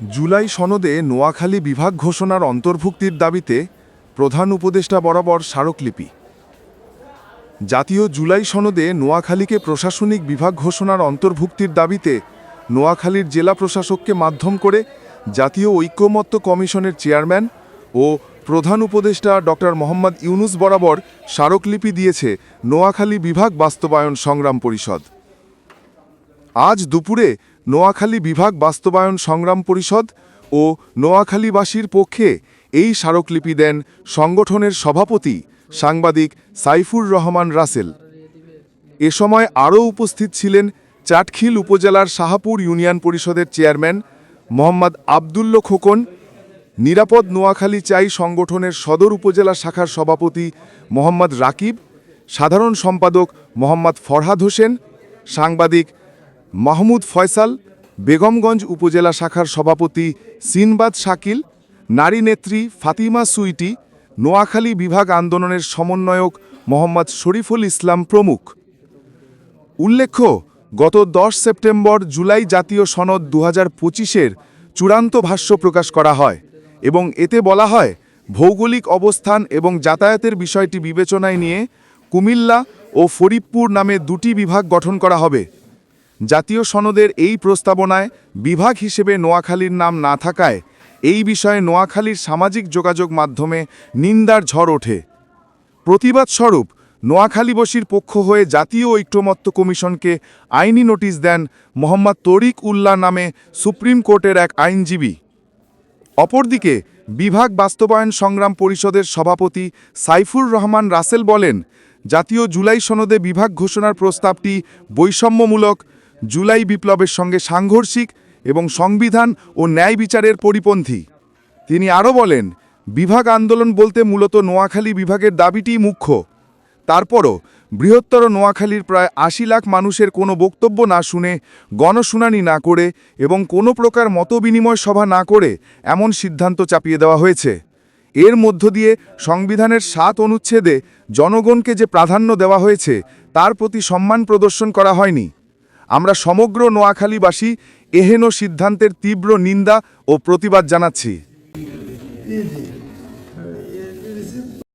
জুলাই সনদে নোয়াখালী বিভাগ ঘোষণার অন্তর্ভুক্তির দাবিতে প্রধান উপদেষ্টা বরাবর স্মারকলিপি। জাতীয় জুলাই সনদে নোয়াখালীকে প্রশাসনিক বিভাগ ঘোষণার অন্তর্ভুক্তির দাবিতে নোয়াখালীর জেলা প্রশাসককে মাধ্যম করে জাতীয় ঐক্যমত্য কমিশনের চেয়ারম্যান ও প্রধান উপদেষ্টা ডক্টর মোহাম্মদ ইউনুস বরাবর স্মারকলিপি দিয়েছে নোয়াখালী বিভাগ বাস্তবায়ন সংগ্রাম পরিষদ। আজ দুপুরে নোয়াখালী বিভাগ বাস্তবায়ন সংগ্রাম পরিষদ ও নোয়াখালীবাসীর পক্ষে এই স্মারকলিপি দেন সংগঠনের সভাপতি সাংবাদিক সাইফুর রহমান রাসেল। এ সময় আরও উপস্থিত ছিলেন চাটখিল উপজেলার শাহাপুর ইউনিয়ন পরিষদের চেয়ারম্যান মোহাম্মদ আবদুল্ল খোকন, নিরাপদ নোয়াখালী চাই সংগঠনের সদর উপজেলা শাখার সভাপতি মোহাম্মদ রাকিব, সাধারণ সম্পাদক মোহাম্মদ ফরহাদ হোসেন, সাংবাদিক মাহমুদ ফয়সাল, বেগমগঞ্জ উপজেলা শাখার সভাপতি সিনবাদ শাকিল, নারী নেত্রী ফাতিমা সুইটি, নোয়াখালী বিভাগ আন্দোলনের সমন্বয়ক মোহাম্মদ শরীফুল ইসলাম প্রমুখ। উল্লেখ্য, গত দশ সেপ্টেম্বর জুলাই জাতীয় সনদ দু হাজার পঁচিশের চূড়ান্ত ভাষ্য প্রকাশ করা হয় এবং এতে বলা হয়, ভৌগোলিক অবস্থান এবং যাতায়াতের বিষয়টি বিবেচনায় নিয়ে কুমিল্লা ও ফরিদপুর নামে দুটি বিভাগ গঠন করা হবে। জাতীয় সনদের এই প্রস্তাবনায় বিভাগ হিসেবে নোয়াখালীর নাম না থাকায় এই বিষয়ে নোয়াখালীর সামাজিক যোগাযোগ মাধ্যমে নিন্দার ঝড় ওঠে। প্রতিবাদ স্বরূপ নোয়াখালীবসীর পক্ষ হয়ে জাতীয় ঐক্যমত্য কমিশনকে আইনি নোটিশ দেন মোহাম্মদ তরিক উল্লাহ নামে সুপ্রিম কোর্টের এক আইনজীবী। অপরদিকে বিভাগ বাস্তবায়ন সংগ্রাম পরিষদের সভাপতি সাইফুর রহমান রাসেল বলেন, জাতীয় জুলাই সনদে বিভাগ ঘোষণার প্রস্তাবটি বৈষম্যমূলক জুলাই বিপ্লবের সঙ্গে সাংঘর্ষিক এবং সংবিধান ও ন্যায় বিচারের পরিপন্থী। তিনি আরও বলেন, বিভাগ আন্দোলন বলতে মূলত নোয়াখালী বিভাগের দাবিটিই মুখ্য। তারপরও বৃহত্তর নোয়াখালীর প্রায় আশি লাখ মানুষের কোনো বক্তব্য না শুনে, গণশুনানি না করে এবং কোনো প্রকার মতবিনিময় সভা না করে এমন সিদ্ধান্ত চাপিয়ে দেওয়া হয়েছে। এর মধ্য দিয়ে সংবিধানের সাত অনুচ্ছেদে জনগণকে যে প্রাধান্য দেওয়া হয়েছে, তার প্রতি সম্মান প্রদর্শন করা হয়নি। আমরা সমগ্র নোয়াখালীবাসী এহেন সিদ্ধান্তের তীব্র নিন্দা ও প্রতিবাদ জানাচ্ছি।